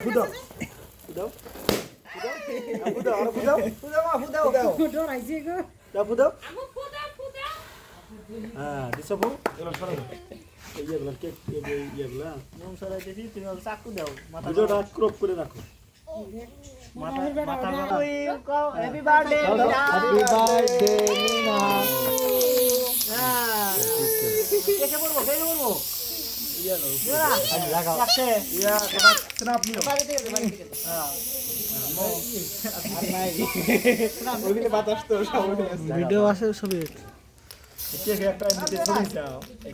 ফুদাও ফুদাও ফুদাও আর ফুদাও ফুদাও মা ফুদাও ডরাইছে গো দাও ফুদাও হ্যাঁ দিছো বউ এগুলো সরাও ইয়েগুলো কেক ইয়েগুলো নুন সরাইতেছি তুমি ওর চাকু দাও মাথা ভিডিওটা ক্রপ করে রাখো মাথা মাথা happy birthday happy birthday Mina কেকে বলব ভিডিও আছে ছবি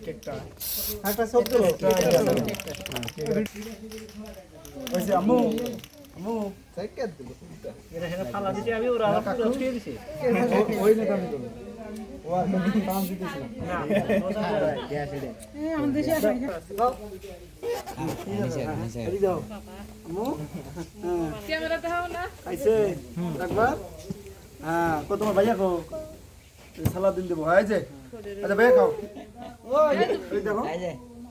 কেকটা একটা সব দিলো আম্মু। আম্মু এটা ফালা দিছি আমি ওরা ওই না আমি তোমার ভাইয়া কো সালাদ দিন দেবো হয় যে আচ্ছা ভাইয়া খাও দেখো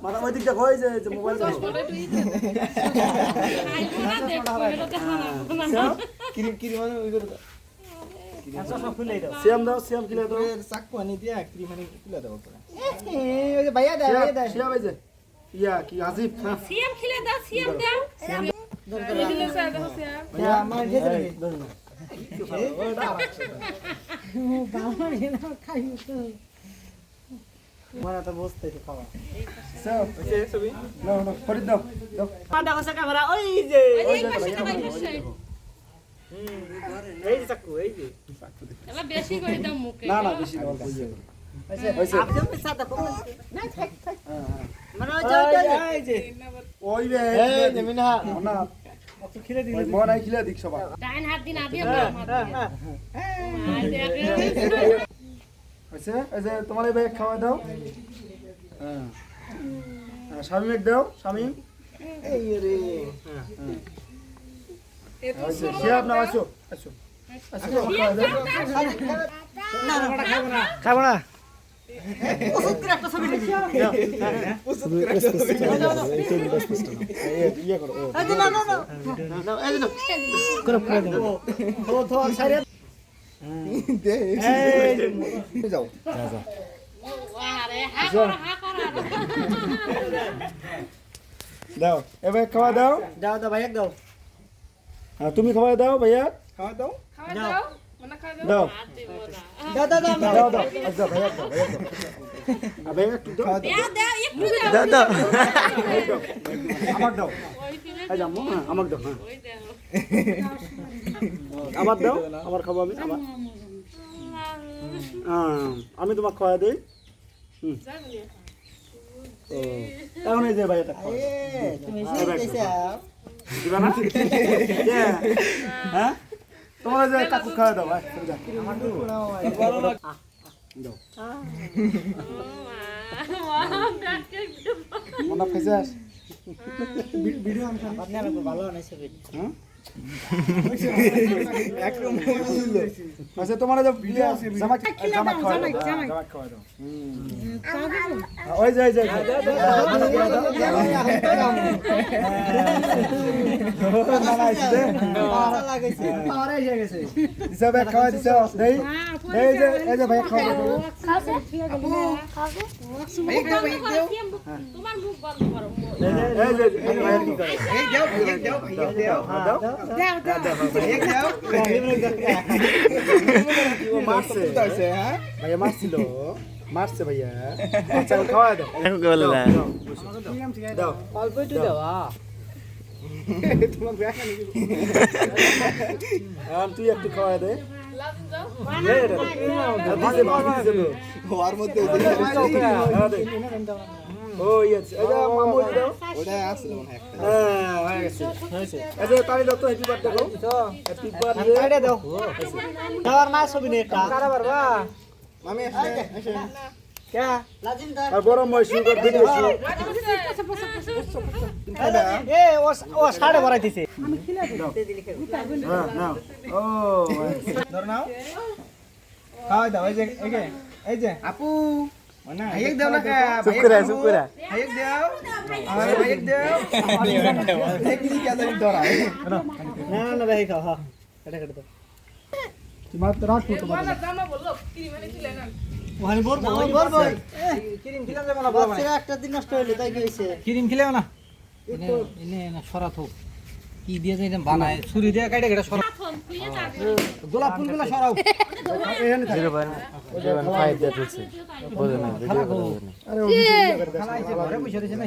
মাথা ওই দিক দেখো ওই যে মোবাইল ক্রিম ক্রিম মানে ওই করে চশমা খুলে দাও সিয়াম দাও সিয়াম কিলে দাও চাকু আনি দিয়া ক্রিম আনি তুলে দাও পরে ওই যে ভাইয়া দেয় ভাইয়া সিয়াম দেয় সিয়াম এই যে ইয়া কি আজিব হ্যাঁ সিএম খিলে দাও সিএম দাও এই দিলে স্যার দেখো স্যার ভাইয়া আমার খেতে এই, ধরো না। ও বাবা রে না খাইও তো মানে তো বুঝতে খাওয়া সিয়াম এই যে ছবি নাও নাও ফরিদ দাও দাও পান্ডা কসা ক্যামেরা ওই যে ওই এই যে পাশে ভাইয়া তো খাও, পাশে ওই দেখো। এই যে চাকু এই যে এলা বেশি করে দাও মুখে না না বেশি না অল্প ইয়ে করো। হ্যাঁ, হ্যাঁ। হ্যাঁ হ্যাঁ হ্যাঁ। তোমার এই খাওয়া দাও। হ্যাঁ। হ্যাঁ, দাও শামিম এই রে। হয়েছে। আসো আসো। খাব না যাও দাও এ ভাই খাওয়া দাও। দাও দাও ভাইয়া দাও। তুমি খাওয়া দাও ভাইয়া। খাওয়া দাও খাওয়া দাও খাওয়া দাও দাও হাত দাও দাও দাও দাও দাও ভাইয়া দাও ভাইয়া দাও আর ভাইয়া একটু দাও দাও দাও একটু দাও দাও দাও আমার দাও এই আমার দাও হ্যাঁ ওই দাও আমার দাও আমার খাব আমি আমার হ্যাঁ, আমি তোমাকে খাওয়া দিই এখন এই যে ভাইয়াটা খাওয়া তুমি ভাই দিবা না হ্যাঁ তোমরা যে কাকু খাওয়া দাও ভাই দাও ভিডিও ভালো অনেক আচ্ছা তোমার ইয়ে জামা জামা খাওয়া। জামা দাও ওই হ্যাঁ তোমার মুখ বন্ধ করো হ্যাঁ ভাইয়া মারছিল। মারছে ভাইয়া। আচ্ছা খাওয়া দাও। এখন কে বলে দাও অল্প একটু দেওয়া তুই একটু খাওয়া দে। তো ওর মধ্যে হ্যাঁ দে ও ইয়েস এটা মামু দাও ওটা আসলে মনে হয় একটা। হ্যাঁ হয়ে গেছে। হয়েছে। আচ্ছা তালি দাও তো হ্যাপি বার্থডে দাও হ্যাপি বার্থডে আইডা দাও। দাওয়ার মা ছবি নেই একটা কারা বারবা মামি আসে আসে কে? লাজিম দা আর বড় মই শুরু কর ভিডিও শুরু এ ও ও সাড়ে ভরাইতেছে হ্যাঁ নাও। ও ধর নাও। খাওয়া দাও এই যে এই যে। আপু। ভাইয়েক দেও না চুপ করে চুপ করে ভাইয়েক দেও আমার ভাইয়েক দেও দেখলি কে জানি ডরায় না না না ভাই খাও হ্যাঁ এটা কেটে দাও তোমার তো রাখ তোমার জামা বলল কি মানে ছিলে না ওখানে বল বল বল ক্রিম খেলাম না বল মানে একটা দিন নষ্ট হইল তাই কি হয়েছে ক্রিম খেলাম না এনে এনে না সরাত হোক কি দিয়ে যে বানায় ছুরি দিয়ে কাটে কেটে সরা গোলাপ ফুলগুলো সরাও। আরে ও খালা আইছে ঘরে বসে রয়েছে না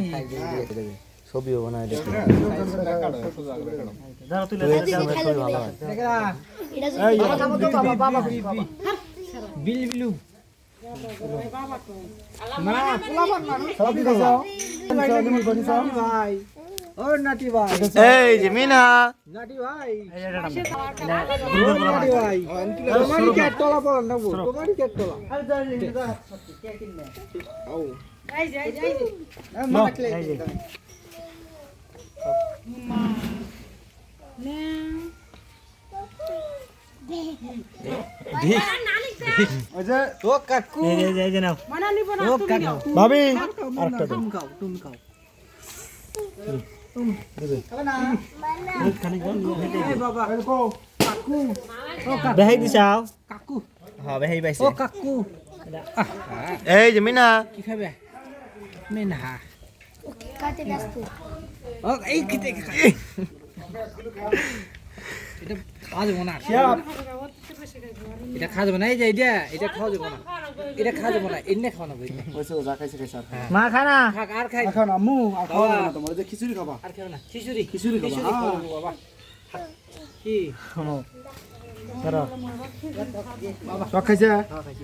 ছবিও বানায় দেখি। ধরো তুলে দেখা। এই বাবা বাবা বিল বিলু। না পোলাপান মানুষ। সালা দি দাও নিমুল বনি সাও ভাই ও নাটি ভাই। এই যে মিনা নাটি ভাই নাটি ভাই তোমারই কে টলা পড়া না গো তোমারই কে টলা এই যে এই যে, এই যে মাকলে ওই যে ও কাকু এই যে এই যে নাও মানা নিব না ও তুমি কাকু নাও। ভাবি আরেকটা তুমি বেহাই দিছাও কাকু হ্যাঁ বেহাই পাইছে। ও কাকু। এই যে মিনা। কি খাবে? মিনা। ও কাতে ব্যস্ত? ও এই খেতে এটা খাওয়া যাব না এটা খাওয়া যাব না এই যে এটা এটা খাওয়া যাব না। এটা খাওয়া যাব না এনে খাওয়া যাব ওই তো যা খাইছে খাইছে মা খানা খাক আর খাই খাও না মু আর খাওয়া যাবে না তোমার। যে খিচুড়ি খাবা। আর খাও না খিচুড়ি। খিচুড়ি খাবা, কি? শোনো বাবা কি সব খাইছে।